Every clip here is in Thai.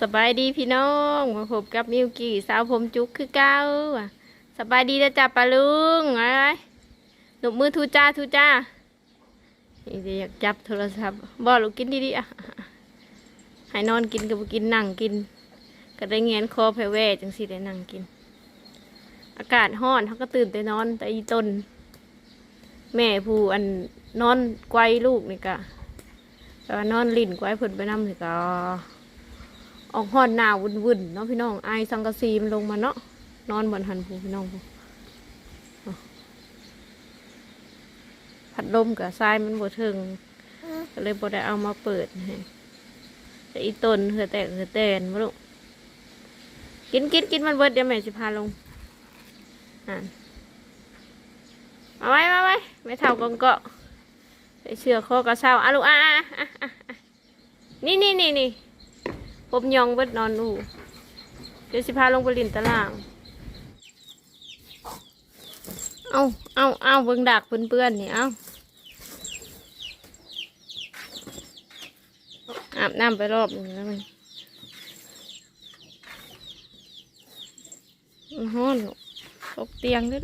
สบายดีพี่น้องมาพบกับมิวกี้สาวผมจุกคือเก้าสบายดีนะจ๊ะปลาลุงอะไรหนุบมือทูจ้าทูจ้าจะอยากจับโทรศัพท์บอกลูกกินดีๆอะให้นอนกินกับกินนั่งกิน ก็ได้เงียนคอแผ่แวจังสิได้นั่งกิน อากาศห้อนเขาก็ตื่นแต่นอนแต่อีต้นแม่ผู้อันนอนไกวลูกนี่กะแต่ว่านอนลิ่นไกวเพิ่นไปนำนี่กะ ออกห่อนหนาววุ่นๆเนาะพี่น้องไอสังกะสีมันลงมาเนาะนอนบนหันผูพี่น้องพูพัดลมกับทรายมันบดถึงก็เลยบดได้เอามาเปิดให้แต่อีต้นเหือแตกเหือแตนมาลูกกินกินกินมันเบิดเดี๋ยวแม่สิพาลงอ่านมาไว้มาไว้ไม่เท่ากองเกาะใส่เชือกคอกระเช้าอะลูกอะอะอะอะอะนี่นี่นี่นี่ ผมยองเบิดนอนอูเดี๋ยวสิพาลงไปลินตาราง เอาเอาเอาเบิ่งดักเปื้อนๆนี่เอาอาบน้ำไปรอบนึงแล้วมันมันฮ้อนตกเตียงด้วย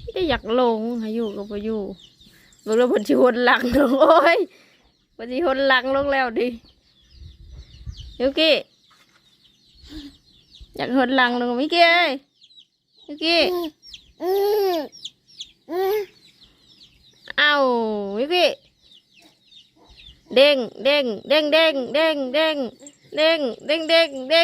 ไม่ได้อยากลงให้อยู่ก็ไปอยู่เบิ่งแล้วเพนชิวนหลังโอ้ยเพนชิวนหลังลงแล้วดิ ยูกิอยากหดหลังลงมิกี้เอ้ยยูกิเอามิกี้เด้งเด้งเด้งเด้งเด้งเด้งเด้งเด้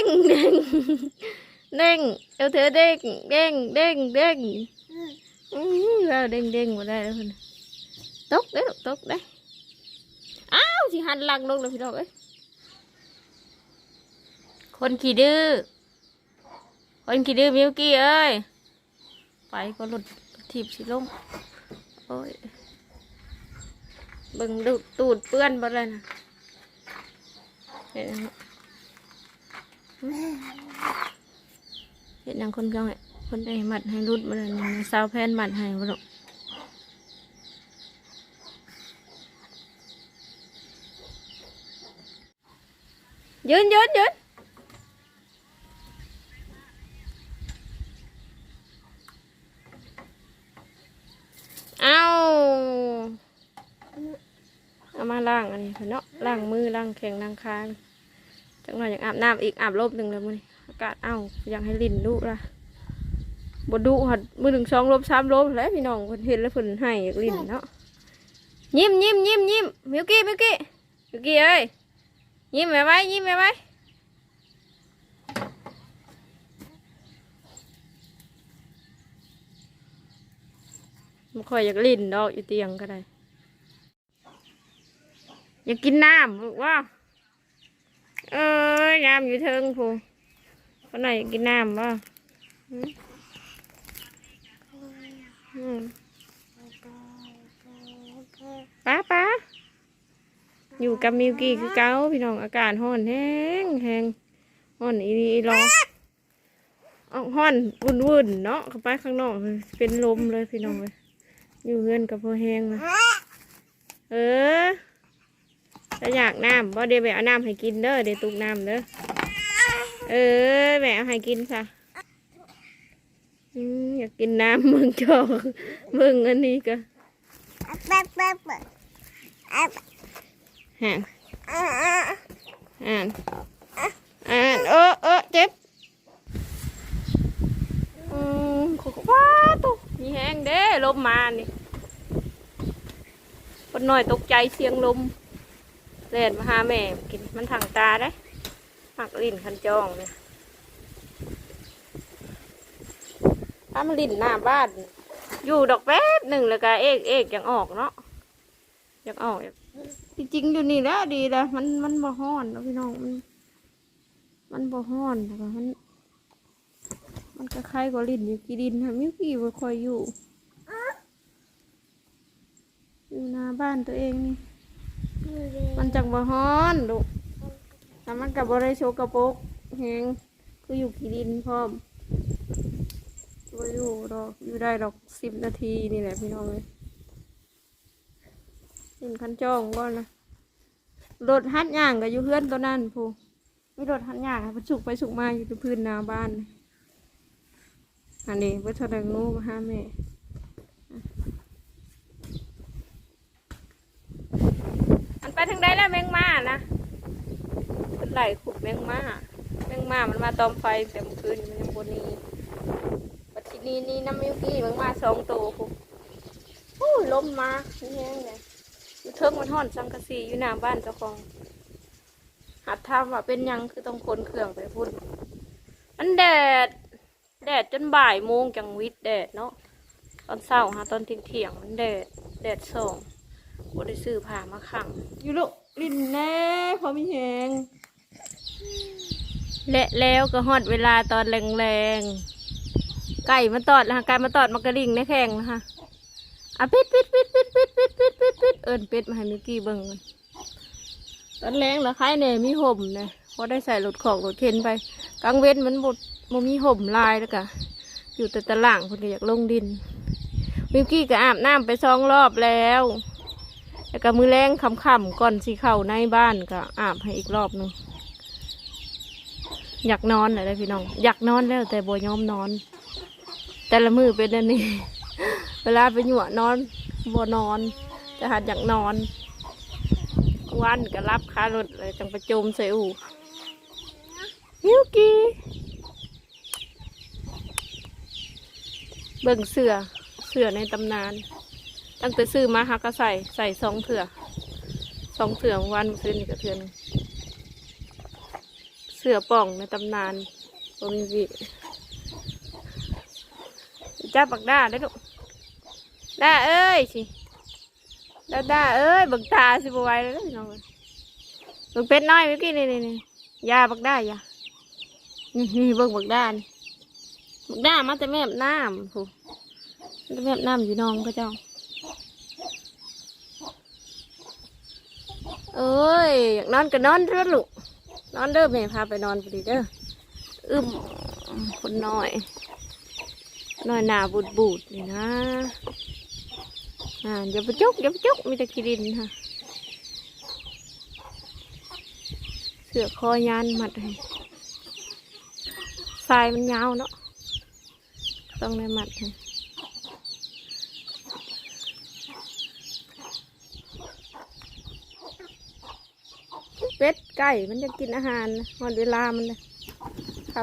คนขี่ดื้อ คนขี่ดื้อมิวกี้เอ้ย ไปก็หลุดถีบสิล้มโอ้ยบิ่งดูตูดเปื้อนบ่เลยนะเห็นไหมเห็นนางคนเก่าเนี่ยคนได้หมัดให้รุดบ่เลยนะสาวแพนหมัดให้บ่หรอกยืนยืนยืน เอาเอามา ล้างอันนี้เนาะล้างมือล้างแข้งล้างขาจังหน่อยอยากอาบน้ำอีกอาบรบหนึ่งแล้วมื้อนี้อากาศเอ้าอยากให้ลิ้นดุละบดุหัดมือหนึ่งสองลบสามลบแล้วพี่น้องเพิ่นเห็นแล้วเพิ่นให้อยากลิ้นเนาะยิ้มยิ้มยิ้มยิ้มมิวกี้มิวกี้มิวกี้เอ้ยยิ้มไว้ไว้ยิ้มไว้ไว้มันคอยอยากลิ้นดอกอยู่เตียงก็ได้ อยากกินน้ำลูกว่าเอ้ยน้ำอยู่เทิงพูคนไหนอยากกินน้ำว่าป้าป้าอยู่กับมิวกี้คือเก้าพี่น้องอากาศห้อนแห้งแห้งห้อนอีอีรอเอาห้อนวุ่นวุ่นๆเนาะเข้าไปข้างนอกเป็นลมเลยพี่น้องเลยอยู่เฮือนกับพอแห้งนะเออ ถ้าอยากน้ำบ่เดี๋ยวแม่เอาน้ำให้กินเด้อเดี๋ยวตุกน้ำเด้อเออแม่เอาให้กินซะอยากกินน้ำมึงจอกมึงอันนี้ก็ห่างห่างห่างเออเออเจ็บอืมขอว้าตุมีแห้งเด้ลมมานี่คนหน่อยตกใจเสียงลม เล่นมาหาแม่กินมันทางตาได้หักลิ้นคันจองเนี่ยถ้ามันลิ้นหน้าบ้าน อยู่ดอกแป๊บหนึ่งแล้วก็เอกเอกยังออกเนาะยังออกจริงๆอยู่นี่แล้วดีแล้วมันมันบ่ฮ้อนแล้วพี่น้องมันมันบ่ฮ้อนแต่ว่ามัน มันก็คล้ายกับลิ้นอยู่กี่ดินค่ะมิวกี้บ่คอยอยู่ อยู่หน้าบ้านตัวเองนี่ มันจังบ่ฮ้อนลูกแต่มันกับบ่ได้โชกกระโปกแหงคืออยู่กีดินพร้อมบ่อยู่ดอกอยู่ได้ดอกสิบนาทีนี่แหละพี่น้องเลยเห็นคันจ้องก่อนนะรถฮัดย่างก็อยู่เพื่อนตัวนั้นผู้มีรถหันยากค่ะมันสุกไปสุกมาอยู่ที่พื้นนาบ้านอันนี้เพื่อทอดงูมาหาแม่มัน ไปทางใดแล้วแมงม่านะเป็นไหลขุดแมงม่าแมงม่ามันมาตอมไฟแต่เมื่อคืนมันยังบนนี้ปัจจุบันนี้น้ำมิวกี้แมงม่าสองตัวคุณโอ้ยลมมาแห้งเลยอยู่เทิงมันห่อนสังกะสีอยู่หน้าบ้านเจ้าของ หัดทำว่าเป็นยังคือต้องคนเครื่องไปพุ่นมันแดด แดดจนบ่ายโมงจังวิทย์แดดเนาะตอนเช้าฮะตอนเที่ยงเที่ยงมันแดดแดดส่อง บ่ได้ซื้อผ้ามาขังอยู่ลูกลินแน่พอมีแหงและแล้วก็ฮอดเวลาตอนแรงๆไก่มาตอดแล้วค่ะไก่มาตอดมากระดิ่งในแข่งนะคะอะปิดปิดปิดปิดปิดปิดปิดปิดปิดเอิญปิดมาให้มิกกี้เบิ่งก่อนตอนแรงเหรอใครเนี่ยมีห่มเนี่ยพอได้ใส่รถของรถเข็นไปกลางเว้นมันบดมันมีห่มลายแล้วกะอยู่แต่ตะหล่างคนก็อยากลงดินวิวกี้ก็อาบน้ำไปสองรอบแล้ว แล้วก็มือแรงค่ำๆก่อนสีเข้าในบ้านก็อาบให้อีกรอบหนึงอยากนอนเลยพี่น้อง อยากนอนแล้วแต่บ่ยอมนอน แต่ละมือเป็นอันนี้ เวลาไปหยั่วนอนบ่นอนจะหัดอยากนอนวันก็รับค่ารถเลยจังประจมใส่อูมิวกี้เบิ่งเสือเสือในตำนาน ตั้งแต่ซื้อมาฮักก็ใส่ใส่สองเถื่อสองเถื่อวันเมื่อคืนนี่ก็เถื่อนเสือป่องในตำนานบมีวิจ้าปักด้าได้ลูกด้าเอ้ยสิด้าดาเอ้ยบักตาสิบไหวเลยน้องเบักเป็ดน้อยเมื่อกี้นี่นี่นี่ยาบักด้ยานี่นี่เบิ่งบักด้านบักด้ามาแต่แม่น้ำผู้มาแต่แม่น้ำอยู่น้องพระเจ้า เอ้ยอยากนอนก็นอนเถอลูกนอนเด้อแม่พาไปนอนพอดีเด้ออึมคนน้อยน้อยหนาบูดบูดๆนี่นะอ่าอย่าไปจุกอย่าไปจุกมีแต่ขี้ดินค่ะ เสือคอยานมัดให้ทรายมันยาวเนาะต้องได้มัดให้ เป็ดไก่มันจะกินอาหารหมดเวลามันนะท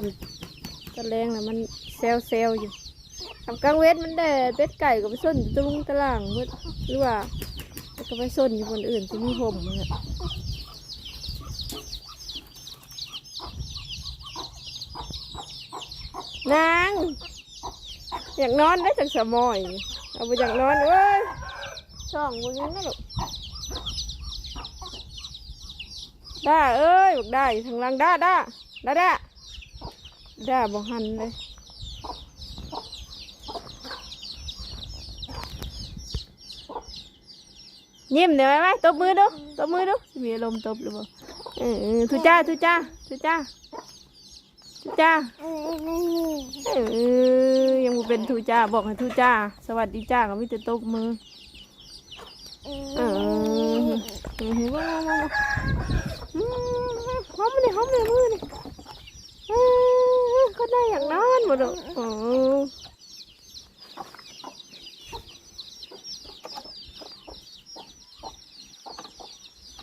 ำตะแรงนะมันเซลเซลอยู่ทำกลางเวทมันแดดเป็ดไก่ก็ไปส้นอยู่ตรงตารางมืดหรือว่าก็ไปส้นอยู่บนอื่นที่มีห่มเนี่ยนางอยากนอนได้จากสมอยเอาไปอยากนอนเว้ยช่องมึงนั่นลูก ได้เอ้ยบอกได้ทางหล่างได้ได้ได้ได้ได้บอกหันเลยยิ้มเดี๋ยวไหมไหมตบมือดูตบมือดูมีอารมณ์ตบหรือเปล่าเออเออทุจ้าทุจ้าทุจ้าทุจ้าเออยังบ่เป็นทุจ้าบอกให้ทุจ้า สวัสดีจ้าก็มีแต่ตบมือเออเห็นว่า อมเลยหอมเลยมือเออก็ได้อย่างนั้นหมดเลยโอ้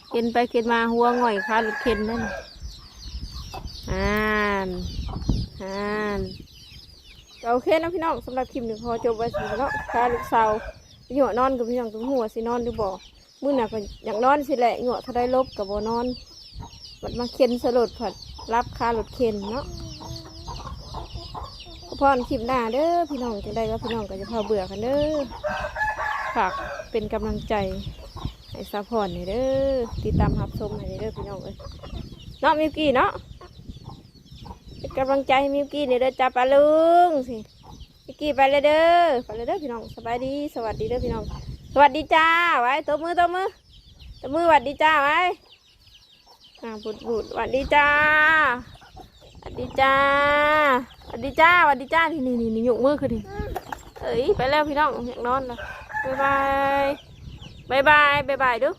เข็นไปเข็นมาหัวง่อยขาหรือเข็นนั่นอ่านอ่านก็โอเคนะพี่น้องสำหรับคลิปหนึ่งพอจบไว้สิเนาะขาลูกสาวหยวนอนกับพี่น้องตรงหัวสินอนหรือบ่มื้อน่ะก็อยากนอนสิแหละหยวถ้าได้ลบกับบ่นอน มันมาเข็นสลดผัดรับค่าหลดเข็นเนาะพรคลิปหน้าเด้อพี่น้องจะได้ก็พี่น้องก็จะพาเบื่อกันเด้อฝากเป็นกำลังใจให้ซัพพอร์ตหน่อยเด้อติดตามรับชมหน่อยเด้อพี่น้องเอ้ยเนาะมิวกี้เนาะเป็นกำลังใจให้มิวกี้เนี่ยเด้อจ้าปลาลุงสิมิวกี้ไปเลยเด้อไปเลยเด้อพี่น้องสบายดีสวัสดีเด้อพี่น้องสวัสดีจ้าไว้ตัวมือตัวมือตัวมือสวัสดีจ้าไว้ อ่าบุดบุดสวัสดีจ้าสวัสดีจ้าสวัสดีจ้าสวัสดีจ้านี่นี่นี่นี่ยกมือคือดิเอ้ยไปแล้วพี่น้องอยากนอนแล้วบ๊ายบายบ๊ายบายบ๊ายบายดู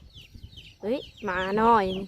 เฮ้ยหมาหน่อยนี่